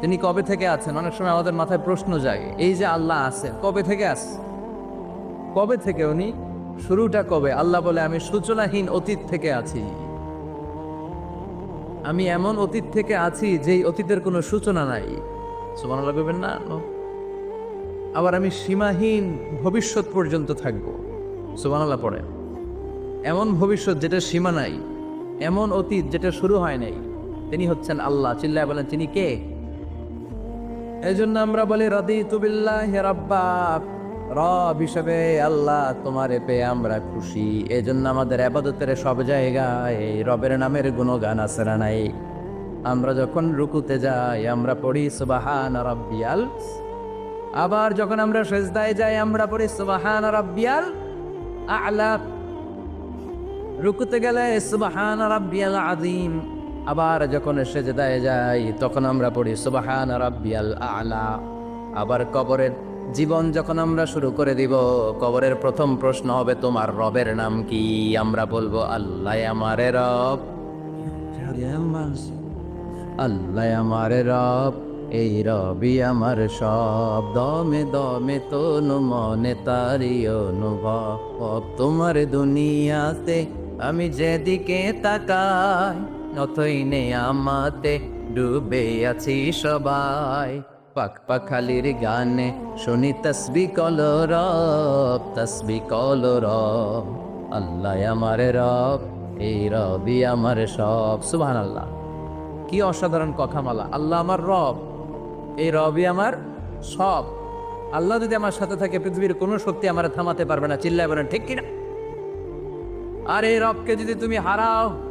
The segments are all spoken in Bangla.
তিনি কবে থেকে আছেন? অনেক সময় আমাদের মাথায় প্রশ্ন জাগে, এই যে আল্লাহ আছে কবে থেকে আছে কবে থেকে উনি? শুরুটা কবে? আল্লাহ বলে, আমি সূচনাহীন অতীত থেকে আছি। আমি এমন অতীত থেকে আছি যেই অতীতের কোনো সূচনা নাই। সুমান লাগবেন না? আবার আমি সীমাহীন ভবিষ্যৎ পর্যন্ত থাকব। সুবহানাল্লাহ পড়ে এমন ভবিষ্যৎ যেটা সীমা নাই, এমন অতীত যেটা শুরু হয় নাই, তিনি হচ্ছেন আল্লাহ। চিল্লায় বলেন, তিনি কে? এই জন্য আমরা বলি রদি তুবিল্লাহ রাব্বা রব হিসেবে আল্লাহ তোমারে পেয়ে আমরা খুশি। এই জন্য আমাদের আবাদতের সব জায়গায় রবের নামের গুণগান আছে না নাই? আমরা যখন রুকুতে যাই, আমরা পড়ি, সুবাহান রব্বিয়াল। আবার যখন আমরা সেজদায় যাই, আমরা পড়ি, সুবাহান রব্বিয়াল আলা। রুকুতে গেলে, সুবাহান রাব্বিয়াল আযীম। আবার যখন সেজদায় যাই, তখন আমরা পড়ি, সুবাহান রাব্বিয়াল আলা। আবার কবরের জীবন যখন আমরা শুরু করে দিব, কবরের প্রথম প্রশ্ন হবে, তোমার রবের নাম কি? আমরা বলব, আল্লাহ আমারে রব। আল্লাহ আমারে রব। এই রবি আমার সব। দমে দমে তনু মনে তারি অনুভব। তোমার দুনিয়াতে আমি যেদিকে তাকাই নতই আমাতে ডুবে আছি সবাই। পাক পাখালির গানে শুনি তসবি কল রব, তসবি কল রব। আল্লাহ আমার রব, এই রবি আমার সব। সুবহানাল্লাহ। কি অসাধারণ কথামালা। আল্লাহ আমার রব, এই রবই আমার সব। আল্লাহ যদি আমার সাথে থাকে, পৃথিবীর কোনো শক্তি আমার থামাতে পারবে না। চিল্লায় বলেন, ঠিক কিনা? আর এই রবকে যদি তুমি হারাও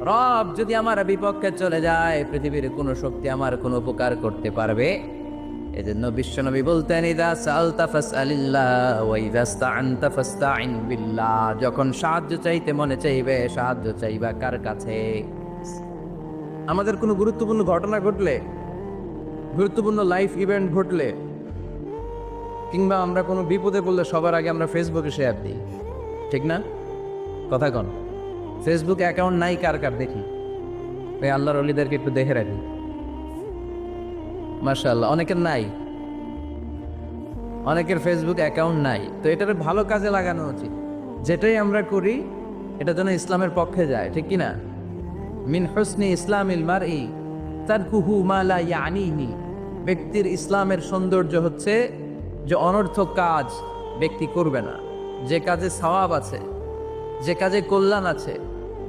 রব যদি আমার বিপক্ষে চলে যায়, পৃথিবীর কোনো শক্তি আমার কোনো উপকার করতে পারবে? এজন্য বিশ্বনবী বলতেন যখন সাহায্য চাইতে মনে চাইবে, সাহায্য চাইবা কার কাছে? আমাদের কোনো গুরুত্বপূর্ণ ঘটনা ঘটলে, গুরুত্বপূর্ণ লাইফ ইভেন্ট ঘটলে, কিংবা আমরা কোনো বিপদে পড়লে সবার আগে আমরা ফেসবুকে শেয়ার দিই। ঠিক না? কথা কন। ফেসবুক অ্যাকাউন্ট নাই কার কার দেখি। ওই আল্লাহর অলিদেরকে একটু দেখে রাখি। মার্শাল্লাহ অনেকের নাই। অনেকের ফেসবুক অ্যাকাউন্ট নাই। তো এটার ভালো কাজে লাগানো উচিত। যেটাই আমরা করি, এটা যেন ইসলামের পক্ষে যায়, ঠিক কি না মিন হুসনি ইসলামিল মারই, তারকুহু মালা ইয়ানিহি। ব্যক্তির ইসলামের সৌন্দর্য হচ্ছে যে অনর্থক কাজ ব্যক্তি করবে না। যে কাজে সওয়াব আছে, যে কাজে কল্যাণ আছে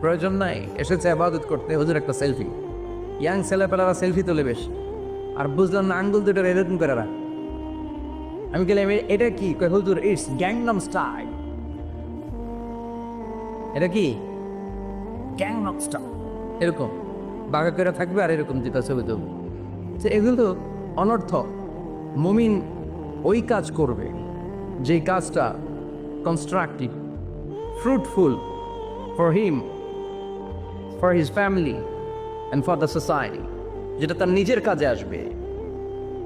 প্রয়োজন নাই এসেছে আবাদত করতে হুজুর একটা সেলফি ইয়াং ছেলেপেলারা সেলফি তোলে বেশ। আর বুঝলাম না আঙ্গুল দুটো এরকম করে রাখ। আমি গেলাম এটা কি? হুজুর ইটস গ্যাংনাম স্টাইল এটা কি? গ্যাংনাম স্টাইল এরকম। বাঘা করে থাকবে আর এরকম যেটা ছবি তুলবে। তো এগুলো তো অনর্থক। মুমিন ওই কাজ করবে যে কাজটা constructive fruitful for him for his family and for the society যেটা তার নিজের কাজে আসবে,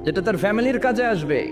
যেটা তার ফ্যামিলির কাজে আসবে